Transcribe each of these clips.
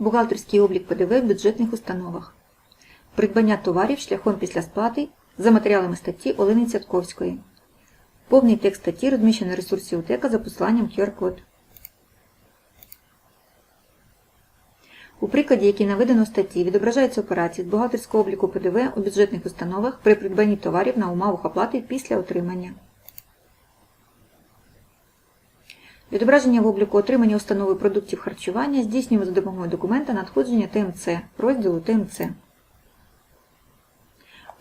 Бухгалтерський облік ПДВ в бюджетних установах. Придбання товарів шляхом після сплати за матеріалами статті Олени Цятковської. Повний текст статті розміщено на ресурсі УТЕКа за посиланням QR-код. У прикладі, який наведено в статті, відображаються операції з бухгалтерського обліку ПДВ у бюджетних установах при придбанні товарів на умовах оплати після отримання. Відображення в обліку отримання установи продуктів харчування здійснюємо за допомогою документа надходження ТМЦ, розділу ТМЦ.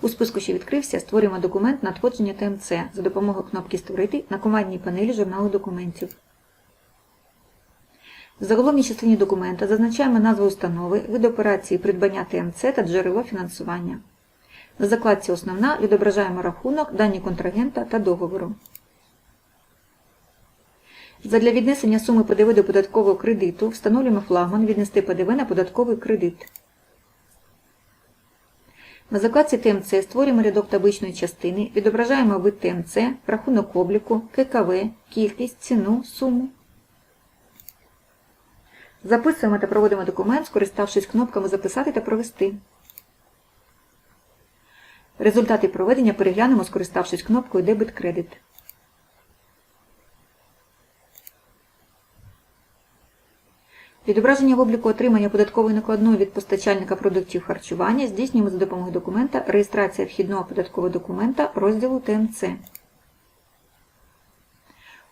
У списку, що відкрився, створюємо документ надходження ТМЦ за допомогою кнопки Створити на командній панелі журналу документів. В заголовній частині документа зазначаємо назву установи, вид операції придбання ТМЦ та джерело фінансування. На закладці Основна відображаємо рахунок, дані контрагента та договору. Задля віднесення суми ПДВ до податкового кредиту встановлюємо флагман віднести ПДВ на податковий кредит. На закладці ТМЦ створюємо рядок табличної частини, відображаємо вид ТМЦ, рахунок обліку, ККВ, кількість, ціну, суму. Записуємо та проводимо документ, скориставшись кнопками Записати та провести. Результати проведення переглянемо, скориставшись кнопкою Дебет-кредит. Відображення в обліку отримання податкової накладної від постачальника продуктів харчування здійснюємо за допомогою документа Реєстрація вхідного податкового документа розділу ТМЦ.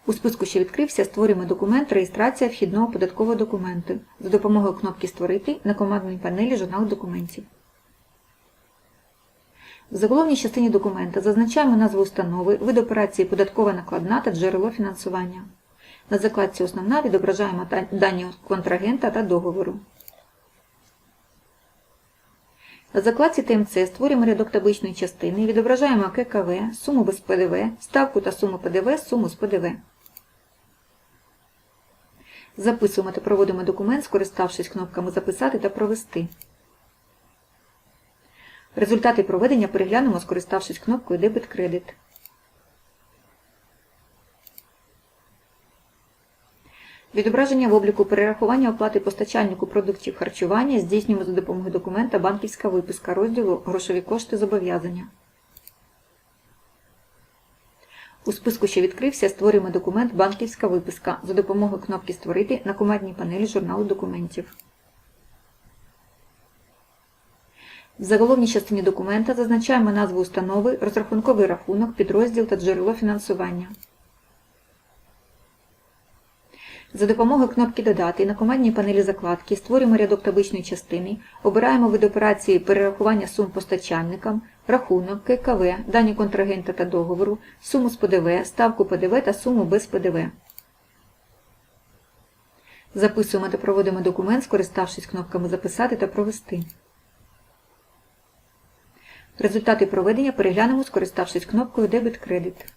У списку, що відкрився, створюємо документ Реєстрація вхідного податкового документу за допомогою кнопки Створити на командній панелі журнал документів. В заголовній частині документа зазначаємо назву установи, вид операції податкова накладна та джерело фінансування. На закладці Основна відображаємо дані контрагента та договору. На закладці ТМЦ створюємо рядок табличної частини, відображаємо ККВ, суму без ПДВ, ставку та суму ПДВ, суму з ПДВ. Записуємо та проводимо документ, скориставшись кнопками Записати та Провести. Результати проведення переглянемо, скориставшись кнопкою Дебет-кредит. Відображення в обліку перерахування оплати постачальнику продуктів харчування здійснюємо за допомогою документа Банківська виписка розділу Грошові кошти зобов'язання. У списку, що відкрився, створюємо документ Банківська виписка за допомогою кнопки Створити на командній панелі журналу документів. В заголовній частині документа зазначаємо назву установи, розрахунковий рахунок, підрозділ та джерело фінансування. За допомогою кнопки Додати на командній панелі закладки створюємо рядок табличної частини, обираємо вид операції перерахування сум постачальникам, рахунок, ККВ, дані контрагента та договору, суму з ПДВ, ставку ПДВ та суму без ПДВ. Записуємо та проводимо документ, скориставшись кнопками Записати та Провести. Результати проведення переглянемо, скориставшись кнопкою Дебет-кредит. У